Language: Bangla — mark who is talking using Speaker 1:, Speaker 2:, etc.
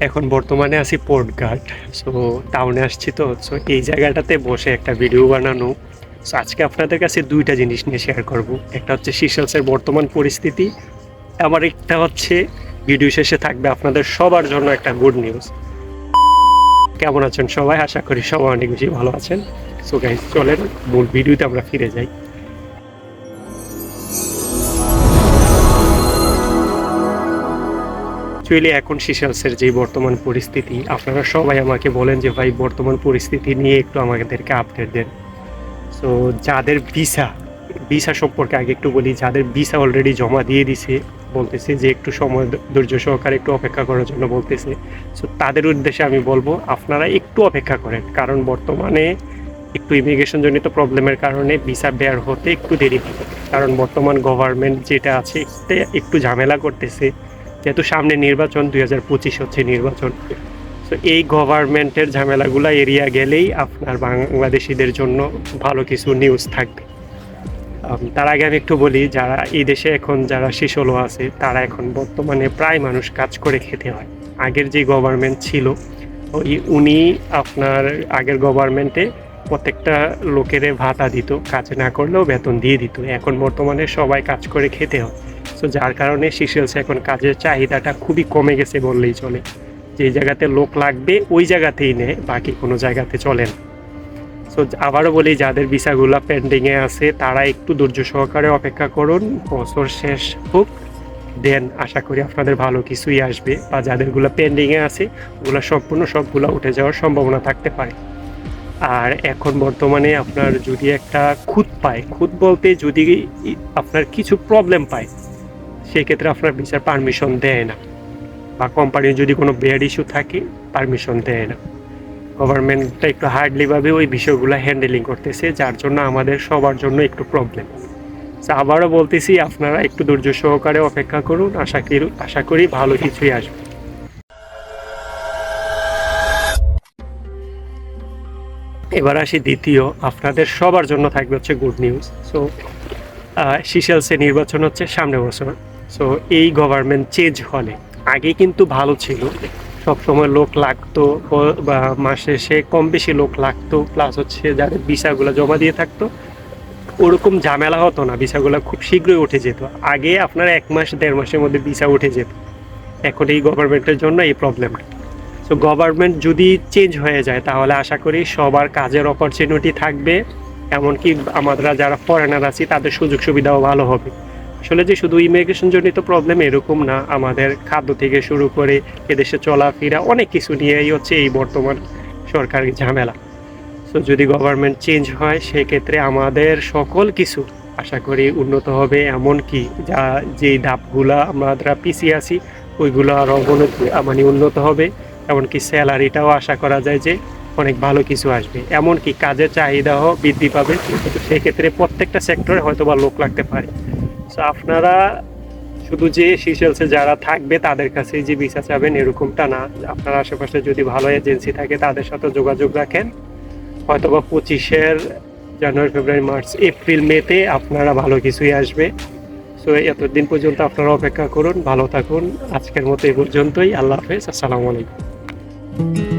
Speaker 1: এখন বর্তমানে আছি পোর্ট ঘাট সো টাউনে আসছি তো সো এই জায়গাটাতে বসে একটা ভিডিও বানানো। সো আজকে আপনাদের কাছে দুইটা জিনিস নিয়ে শেয়ার করব। একটা হচ্ছে সিশেলসের বর্তমান পরিস্থিতি আমার একটা হচ্ছে ভিডিও শেষে থাকবে আপনাদের সবার জন্য একটা গুড নিউজ কেমন আছেন সবাই? আশা করি সবাই অনেক বেশি ভালো আছেন। সো গাইজ চলেন, মূল ভিডিওতে আমরা ফিরে যাই। অ্যাকচুয়ালি এখন সিশেলসের যে বর্তমান পরিস্থিতি, আপনারা সবাই আমাকে বলেন যে, ভাই, বর্তমান পরিস্থিতি নিয়ে একটু আমাদেরকে আপডেট দেন। সো যাদের ভিসা ভিসা সম্পর্কে আগে একটু বলি, যাদের ভিসা অলরেডি জমা দিয়ে দিছে, বলতেছে যে, একটু সময় ধৈর্য সহকারে একটু অপেক্ষা করার জন্য, বলতেছে। সো তাদের উদ্দেশ্যে আমি বলব, আপনারা একটু অপেক্ষা করেন। কারণ বর্তমানে একটু ইমিগ্রেশন জনিত প্রবলেমের কারণে ভিসা বের হতে একটু দেরি হবে। কারণ বর্তমান গভর্নমেন্ট যেটা আছে একটু ঝামেলা করতেছে। যেহেতু সামনে নির্বাচন, দুই হাজার পঁচিশ হচ্ছে নির্বাচন। তো এই গভর্নমেন্টের ঝামেলাগুলো এরিয়া গেলেই আপনার বাংলাদেশিদের জন্য ভালো কিছু নিউজ থাকবে। তার আগে আমি একটু বলি, যারা এই দেশে এখন যারা শিশলো আছে, তারা এখন বর্তমানে প্রায় মানুষ কাজ করে খেতে হয়। আগের যে গভর্নমেন্ট ছিল, ওই উনি আপনার আগের গভর্নমেন্টে প্রত্যেকটা লোকেরে ভাতা দিত, কাজ না করলেও বেতন দিয়ে দিত। এখন বর্তমানে সবাই কাজ করে খেতে হয়। সো যার কারণে শিশেলসে এখন কাজের চাহিদাটা খুবই কমে গেছে বললেই চলে। যে জায়গাতে লোক লাগবে, ওই জায়গাতেই নেয় বাকি কোনো জায়গাতে চলে না। সো আবারও বলি, যাদের ভিসাগুলো পেন্ডিংয়ে আছে, তারা একটু ধৈর্য সহকারে অপেক্ষা করুন, বছর শেষ হোক। দেন আশা করি আপনাদের ভালো কিছুই আসবে, বা যাদেরগুলো পেন্ডিংয়ে আছে, ওগুলো সম্পূর্ণ সবগুলো উঠে যাওয়ার সম্ভাবনা থাকতে পারে। আর এখন বর্তমানে আপনার যদি একটা খুঁত পায়, খুঁত বলতে যদি আপনার কিছু প্রবলেম পায় সেই ক্ষেত্রে আপনার ভিসার পারমিশন দেয় না। বা কোম্পানির যদি কোনো বেড ইস্যু থাকে পারমিশন দেয় না। গভর্নমেন্টটা একটু হার্ডলিভাবে ওই বিষয়গুলো হ্যান্ডেলিং করতেছে, যার জন্য আমাদের সবার জন্য একটু প্রবলেম আবারও বলতেছি, আপনারা একটু ধৈর্য সহকারে অপেক্ষা করুন। আশা করি আশা করি ভালো কিছুই আসবে। এবার আসি দ্বিতীয়, আপনাদের সবার জন্য থাকবে হচ্ছে গুড নিউজ সো সিশেলসে নির্বাচন হচ্ছে সামনে বছর। সো এই গভর্নমেন্ট চেঞ্জ হলে, আগে কিন্তু ভালো ছিল। সব সময় লোক লাগতো বা মাসে সে কম বেশি লোক লাগতো প্লাস হচ্ছে যাদের ভিসাগুলো জমা দিয়ে থাকতো, ওরকম ঝামেলা হতো না, ভিসাগুলো খুব শীঘ্রই উঠে যেত। আগে আপনার এক মাস, দেড় মাসের মধ্যে ভিসা উঠে যেত। এখন এই গভর্নমেন্টের জন্য এই প্রবলেমটা সো গভর্নমেন্ট যদি চেঞ্জ হয়ে যায়, তাহলে আশা করি সবার কাজের অপরচুনিটি থাকবে। এমনকি আমরা যারা ফরেনার আছি, তাদের সুযোগ সুবিধাও ভালো হবে। আসলে যে শুধু ইমিগ্রেশন জনিত প্রবলেম এরকম না, আমাদের খাদ্য থেকে শুরু করে এদেশে চলাফেরা অনেক কিছু নিয়েই হচ্ছে এই বর্তমান সরকারি ঝামেলা। তো যদি গভর্নমেন্ট চেঞ্জ হয়, সেক্ষেত্রে আমাদের সকল কিছু আশা করি উন্নত হবে, এমনকি যা যেই ধাপগুলা আমরা পিছিয়ে আছি, ওইগুলো আর অবনতি মানে উন্নত হবে। এমনকি স্যালারিটাও আশা করা যায় যে অনেক ভালো কিছু আসবে। এমনকি কাজের চাহিদাও বৃদ্ধি পাবে। সেক্ষেত্রে প্রত্যেকটা সেক্টরে হয়তো বা লোক লাগতে পারে। আপনারা শুধু যে সিশেলসে যারা থাকবে, তাদের কাছে যে ভিসা চাবেন এরকমটা না। আপনার আশেপাশে যদি ভালো এজেন্সি থাকে, তাদের সাথে যোগাযোগ রাখেন। হয়তো বা পঁচিশের জানুয়ারি, ফেব্রুয়ারি, মার্চ, এপ্রিল, মেতে আপনারা ভালো কিছুই আসবে। সো এতদিন পর্যন্ত আপনারা অপেক্ষা করুন, ভালো থাকুন। আজকের মতো এই পর্যন্তই। আল্লাহ হাফেজ। আসসালামু আলাইকুম।